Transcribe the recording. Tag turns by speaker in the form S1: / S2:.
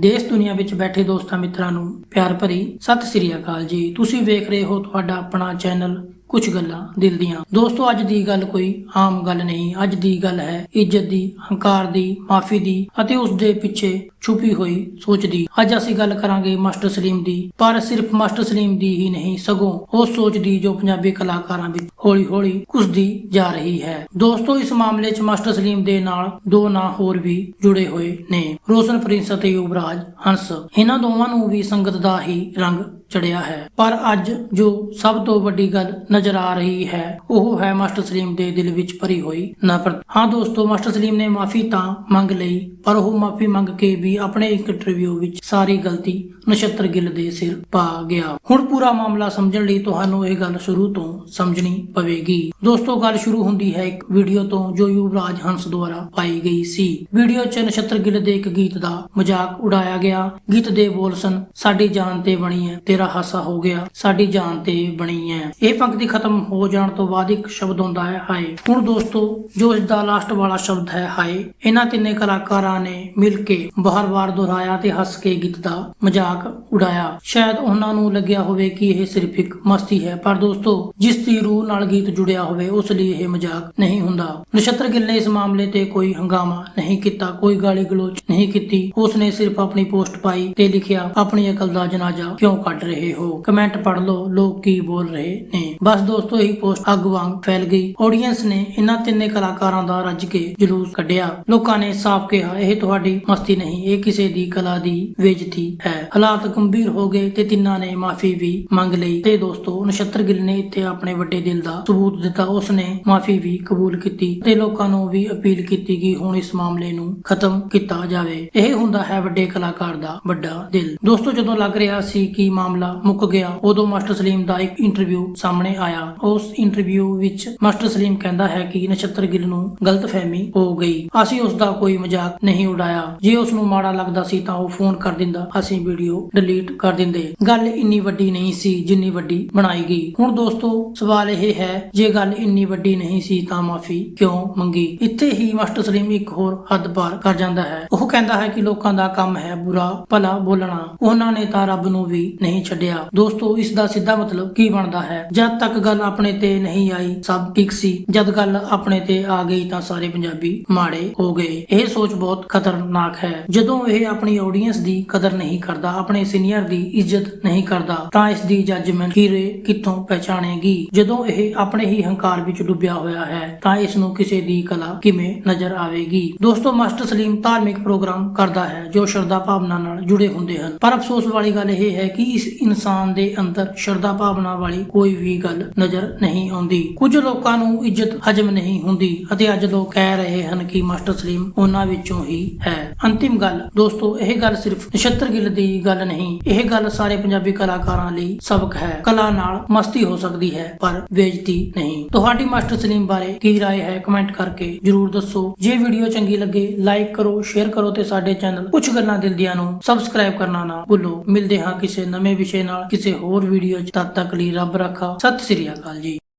S1: ਦੇਸ਼ ਦੁਨੀਆ ਵਿੱਚ ਬੈਠੇ ਦੋਸਤਾਂ ਮਿੱਤਰਾਂ ਨੂੰ ਪਿਆਰ ਭਰੀ ਸਤਿ ਸ੍ਰੀ ਅਕਾਲ ਜੀ। ਤੁਸੀਂ ਵੇਖ ਰਹੇ ਹੋ ਤੁਹਾਡਾ ਆਪਣਾ ਚੈਨਲ ਕੁਝ ਗੱਲਾਂ ਦਿਲ ਦੀਆਂ। ਦੋਸਤੋ, ਅੱਜ ਦੀ ਗੱਲ ਕੋਈ ਆਮ ਗੱਲ ਨਹੀਂ। ਅੱਜ ਦੀ ਗੱਲ ਹੈ ਇੱਜ਼ਤ ਦੀ, ਹੰਕਾਰ ਦੀ, ਮਾਫੀ ਦੀ ਅਤੇ ਉਸ ਦੇ ਪਿੱਛੇ ਛੁਪੀ ਹੋਈ ਸੋਚ ਦੀ ਅੱਜ ਅਸੀਂ ਗੱਲ ਕਰਾਂਗੇ ਮਾਸਟਰ ਸਲੀਮ ਦੀ, ਪਰ ਸਿਰਫ ਮਾਸਟਰ ਸਲੀਮ ਦੀ ਹੀ ਨਹੀਂ, ਸਗੋਂ ਉਸ ਸੋਚ ਦੀ ਜੋ ਪੰਜਾਬੀ ਕਲਾਕਾਰਾਂ ਵਿੱਚ ਹੌਲੀ-ਹੌਲੀ ਘੁਸਦੀ ਜਾ ਰਹੀ ਹੈ। ਦੋਸਤੋ, ਇਸ ਮਾਮਲੇ 'ਚ ਮਾਸਟਰ ਸਲੀਮ ਦੇ ਨਾਲ ਦੋ ਨਾਂ ਹੋਰ ਵੀ ਜੁੜੇ ਹੋਏ ਨੇ, ਰੋਸ਼ਨ ਪ੍ਰਿੰਸ ਅਤੇ ਯੁਵਰਾਜ ਹੰਸ। ਇਹਨਾਂ ਦੋਵਾਂ ਨੂੰ ਵੀ ਸੰਗਤ ਦਾ ਹੀ ਰੰਗ ਚੜਿਆ ਹੈ। ਪਰ ਅੱਜ ਜੋ ਸਭ ਤੋਂ ਵੱਡੀ ਗੱਲ ਨਜ਼ਰ ਆ ਰਹੀ ਹੈ, ਉਹ ਹੈ ਮਾਸਟਰ ਸਲੀਮ ਦੇ ਦਿਲ ਵਿੱਚ ਭਰੀ ਹੋਈ ਨਫ਼ਰਤ। ਹਾਂ ਦੋਸਤੋ, ਮਾਸਟਰ ਸਲੀਮ ਨੇ ਮਾਫੀ ਤਾਂ ਮੰਗ ਲਈ, ਪਰ ਉਹ ਮਾਫੀ ਮੰਗ ਕੇ ਵੀ ਆਪਣੇ ਇੱਕ ਇੰਟਰਵਿਊ ਵਿੱਚ ਸਾਰੀ ਗਲਤੀ ਨਛੱਤਰ ਗਿੱਲ ਦੇ ਸਿਰ ਪਾ ਗਿਆ। ਹੁਣ ਪੂਰਾ ਮਾਮਲਾ ਸਮਝਣ ਲਈ ਤੁਹਾਨੂੰ ਇਹ ਗੱਲ ਸ਼ੁਰੂ ਤੋਂ ਸਮਝਣੀ ਪਵੇਗੀ। ਦੋਸਤੋ, ਗੱਲ ਸ਼ੁਰੂ ਹੁੰਦੀ ਹੈ ਇੱਕ ਵੀਡੀਓ ਤੋਂ ਜੋ ਯੁਵਰਾਜ ਹੰਸ ਦੁਆਰਾ ਪਾਈ ਗਈ ਸੀ। ਵੀਡੀਓ 'ਚ ਨਛੱਤਰ ਗਿੱਲ ਦੇ ਇੱਕ ਗੀਤ ਦਾ ਮਜ਼ਾਕ ਉਡਾਇਆ ਗਿਆ। ਗੀਤ ਦੇ ਬੋਲ ਸਨ, ਸਾਡੀ ਜਾਨ ਤੇ ਬਣੀ ਹੈ ਤੇਰਾ ਹਾਸਾ ਹੋ ਗਿਆ, ਸਾਡੀ ਜਾਨ ਤੇ ਬਣੀ ਹੈ ਇਹ ਪੰਕਤੀ ਖਤਮ ਹੋ ਜਾਣ ਤੋਂ ਬਾਅਦ ਇੱਕ ਸ਼ਬਦ ਹੁੰਦਾ ਹੈ, ਹਾਏ। ਹੁਣ ਦੋਸਤੋ, ਜੋ ਇਸ ਦਾ ਲਾਸਟ ਵਾਲਾ ਸ਼ਬਦ ਹੈ, ਹਾਏ। ਇਹਨਾਂ ਤਿੰਨੇ ਕਲਾਕਾਰਾਂ ਨੇ ਮਿਲ ਕੇ ਬਾਰ-ਬਾਰ ਦੁਹਰਾਇਆ ਤੇ ਹੱਸ ਕੇ ਗੀਤ ਦਾ ਮਜ਼ਾਕ ਉਡਾਇਆ। ਸ਼ਾਇਦ ਉਹਨਾਂ ਨੂੰ ਲੱਗਿਆ ਹੋਵੇ ਕਿ ਇਹ ਸਿਰਫ ਇੱਕ ਮਸਤੀ ਹੈ, ਪਰ ਦੋਸਤੋ, ਜਿਸ ਦੀ ਰੂਹ ਨਾਲ ਗੀਤ ਜੁੜਿਆ ਹੋਵੇ, ਉਸ ਲਈ ਇਹ ਮਜ਼ਾਕ ਨਹੀਂ ਹੁੰਦਾ। ਨਛੱਤਰ ਗਿੱਲ ਨੇ ਇਸ ਮਾਮਲੇ ਤੇ ਕੋਈ ਹੰਗਾਮਾ ਨਹੀਂ ਕੀਤਾ, ਕੋਈ ਗਾਲੀ ਗਲੋਚ ਨਹੀਂ ਕੀਤੀ। ਉਸ ਨੇ ਸਿਰਫ ਆਪਣੀ ਪੋਸਟ ਪਾਈ ਤੇ ਲਿਖਿਆ, ਆਪਣੀ ਅਕਲ ਦਾ ਜਨਾਜ਼ਾ ਕਿਉਂ ਕੱਢ ਰਹੇ ਹੋ? ਕਮੈਂਟ ਪੜ ਲਓ, ਲੋਕ ਕੀ ਬੋਲ ਰਹੇ ਨੇ? ਬਸ ਦੋਸਤੋ, ਇਹ ਪੋਸਟ ਅੱਗ ਵਾਂਗ ਫੈਲ ਗਈ। ਆਡੀਅנס ਨੇ ਇਹਨਾਂ ਤਿੰਨੇ ਕਲਾਕਾਰਾਂ ਦਾ ਰੱਜ ਕੇ ਜਲੂਸ ਕੱਢਿਆ। ਲੋਕਾਂ ਨੇ ਸਾਫ਼ ਕਿਹਾ, ਇਹ ਤੁਹਾਡੀ ਮਸਤੀ ਨਹੀਂ ਇਹ ਕਿਸੇ ਦੀ ਕਲਾ ਦੀ ਬੇਇੱਜ਼ਤੀ ਹੈ। ਹਾਲਾਤ ਗੰਭੀਰ ਹੋ ਗਏ ਤੇ ਤਿੰਨਾਂ ਨੇ ਮਾਫੀ ਵੀ ਮੰਗ ਲਈ ਤੇ ਦੋਸਤੋ, ਨਛੱਤਰ ਗਿੱਲ ਨੇ ਇੱਥੇ ਆਪਣੇ ਵੱਡੇ ਦਿਲ ਦਾ ਸਬੂਤ ਦਿੱਤਾ। ਉਸ ਮਾਫੀ ਵੀ ਕਬੂਲ ਕੀਤੀ ਤੇ ਲੋਕਾਂ ਨੂੰ ਵੀ ਅਪੀਲ ਕੀਤੀ ਕਿ ਹੁਣ ਇਸ ਮਾਮਲੇ ਨੂੰ ਖਤਮ ਕੀਤਾ ਜਾਵੇ। ਇਹ ਹੁੰਦਾ ਹੈ ਵੱਡੇ ਕਲਾਕਾਰ ਦਾ ਵੱਡਾ ਦਿਲ। ਦੋਸਤੋ, ਜਦੋਂ ਲੱਗ ਰਿਹਾ ਸੀ ਕਿ ਮਾਮਲਾ ਮੁੱਕ ਗਿਆ, ਉਦੋਂ ਮਾਸਟਰ ਸਲੀਮ ਦਾ ਇੱਕ ਇੰਟਰਵਿਊ ਸਾਹਮਣੇ ਆਇਆ। ਉਸ ਇੰਟਰਵਿਊ ਵਿੱਚ ਮਾਸਟਰ ਸਲੀਮ ਕਹਿੰਦਾ ਹੈ ਕਿ ਨਛੱਤਰ ਗਿੱਲ ਨੂੰ ਗਲਤਫਹਿਮੀ ਹੋ ਗਈ। ਅਸੀਂ ਉਸ ਦਾ ਕੋਈ ਮਜ਼ਾਕ ਨਹੀਂ ਉਡਾਇਆ। ਜੇ ਉਸ ਨੂੰ ਮਾੜਾ ਲੱਗਦਾ ਸੀ ਤਾਂ ਉਹ ਫੋਨ ਕਰ ਦਿੰਦਾ। ਅਸੀਂ ਵੀਡੀਓ ਡਿਲੀਟ ਕਰ ਦਿੰਦੇ। ਗੱਲ ਇੰਨੀ ਵੱਡੀ ਨਹੀਂ ਸੀ ਜਿੰਨੀ ਵੱਡੀ ਬਣਾਈ ਗਈ। ਹੁਣ ਦੋਸਤੋ, ਸਵਾਲ ਇਹ ਹੈ, ਜੇ ਗੱਲ ਇੰਨੀ ਵੱਡੀ ਨਹੀਂ ਸੀ ਤਾਂ ਮਾਫੀ ਕਿਉਂ ਮੰਗੀ? ਇੱਥੇ ਹੀ ਮਾਸਟਰ ਸਲੀਮ ਇੱਕ ਹੋਰ ਹੱਦ ਪਾਰ ਕਰ ਜਾਂਦਾ ਹੈ। ਉਹ ਕਹਿੰਦਾ ਹੈ ਕਿ ਲੋਕਾਂ ਦਾ ਕੰਮ ਹੈ ਬੁਰਾ ਭਲਾ ਬੋਲਣਾ। ਉਹਨਾਂ ਨੇ ਤਾਂ ਰੱਬ ਨੂੰ ਵੀ ਨਹੀਂ ਛੱਡਿਆ। ਦੋਸਤੋ, ਇਸ ਦਾ ਸਿੱਧਾ ਮਤਲਬ ਕੀ ਬਣਦਾ ਹੈ? ਜਦ ਤੱਕ ਗੱਲ ਆਪਣੇ ਤੇ ਨਹੀਂ ਆਈ, ਸਭ ਠੀਕ ਸੀ। ਜਦ ਗੱਲ ਆਪਣੇ ਤੇ ਆ ਗਈ ਤਾਂ ਸਾਰੇ ਪੰਜਾਬੀ ਮਾੜੇ ਹੋ ਗਏ। ਇਹ ਸੋਚ ਬਹੁਤ ਖਤਰਨਾਕ ਹੈ। ਜਦ ਜਦੋਂ ਇਹ ਆਪਣੀ ਆਡੀਅנס ਦੀ ਕਦਰ ਨਹੀਂ ਕਰਦਾ, ਆਪਣੇ ਸੀਨੀਅਰ ਦੀ ਇੱਜ਼ਤ ਨਹੀਂ ਕਰਦਾ, ਤਾਂ ਇਸ ਦੀ ਜੱਜਮੈਂਟ ਕੀਰੇ ਕਿੱਥੋਂ ਪਹਿਚਾਣੇਗੀ? ਜਦੋਂ ਇਹ ਆਪਣੇ ਹੀ ਹੰਕਾਰ ਵਿੱਚ ਡੁੱਬਿਆ ਹੋਇਆ ਹੈ, ਤਾਂ ਇਸ ਨੂੰ ਕਿਸੇ ਦੀ ਕਲਾ ਕਿਵੇਂ ਨਜ਼ਰ ਆਵੇਗੀ? ਦੋਸਤੋ, ਮਾਸਟਰ ਸਲੀਮ ਧਾਰਮਿਕ ਪ੍ਰੋਗਰਾਮ ਕਰਦਾ ਹੈ, ਜੋ ਸ਼ਰਧਾ ਭਾਵਨਾ ਨਾਲ ਜੁੜੇ ਹੁੰਦੇ ਹਨ। ਪਰ ਅਫਸੋਸ ਵਾਲੀ ਗੱਲ ਇਹ ਹੈ ਕਿ ਇਸ ਇਨਸਾਨ ਦੇ ਅੰਦਰ ਸ਼ਰਧਾ ਭਾਵਨਾ ਵਾਲੀ ਕੋਈ ਵੀ ਗੱਲ ਨਜ਼ਰ ਨਹੀਂ ਆਉਂਦੀ। ਕੁਝ ਲੋਕਾਂ ਨੂੰ ਇੱਜ਼ਤ ਹਜਮ ਨਹੀਂ ਹੁੰਦੀ, ਅਤੇ ਅੱਜ ਲੋਕ ਕਹਿ ਰਹੇ ਹਨ ਕਿ ਮਾਸਟਰ ਸਲੀਮ ਉਹਨਾਂ ਵਿੱਚੋਂ ਹੀ ਹੈ। ਅੰਤਿਮ ਗੱਲ ਗੱਲ ਦੋਸਤੋ ਇਹ ਗੱਲ ਸਿਰਫ ਨਛੱਤਰ ਗਿੱਲ ਦੀ ਗੱਲ ਨਹੀਂ ਇਹ ਗੱਲ ਸਾਰੇ ਪੰਜਾਬੀ ਕਲਾਕਾਰਾਂ ਲਈ ਸਬਕ ਹੈ ਕਲਾ ਨਾਲ ਮਸਤੀ ਹੋ ਸਕਦੀ ਹੈ ਪਰ ਬੇਇੱਜ਼ਤੀ ਨਹੀਂ ਤੁਹਾਡੀ ਮਾਸਟਰ ਸਲੀਮ ਬਾਰੇ ਕੀ رائے ਹੈ ਕਮੈਂਟ ਕਰਕੇ ਜਰੂਰ ਦੱਸੋ ਜੇ ਵੀਡੀਓ ਚੰਗੀ ਲੱਗੇ ਲਾਈਕ ਕਰੋ ਸ਼ੇਅਰ ਕਰੋ ਤੇ ਸਾਡੇ ਚੈਨਲ ਕੁਝ ਗੱਲਾਂ ਦਿਲ ਦੀਆਂ ਨੂੰ ਸਬਸਕ੍ਰਾਈਬ ਕਰਨਾ ਨਾ ਭੁੱਲੋ ਮਿਲਦੇ ਹਾਂ ਕਿਸੇ ਨਵੇਂ ਵਿਸ਼ੇ ਨਾਲ ਕਿਸੇ ਹੋਰ ਵੀਡੀਓ 'ਚ ਤਦ ਤੱਕ ਲਈ ਰੱਬ ਰੱਖਾ ਸਤਿ ਸ੍ਰੀ ਅਕਾਲ ਜੀ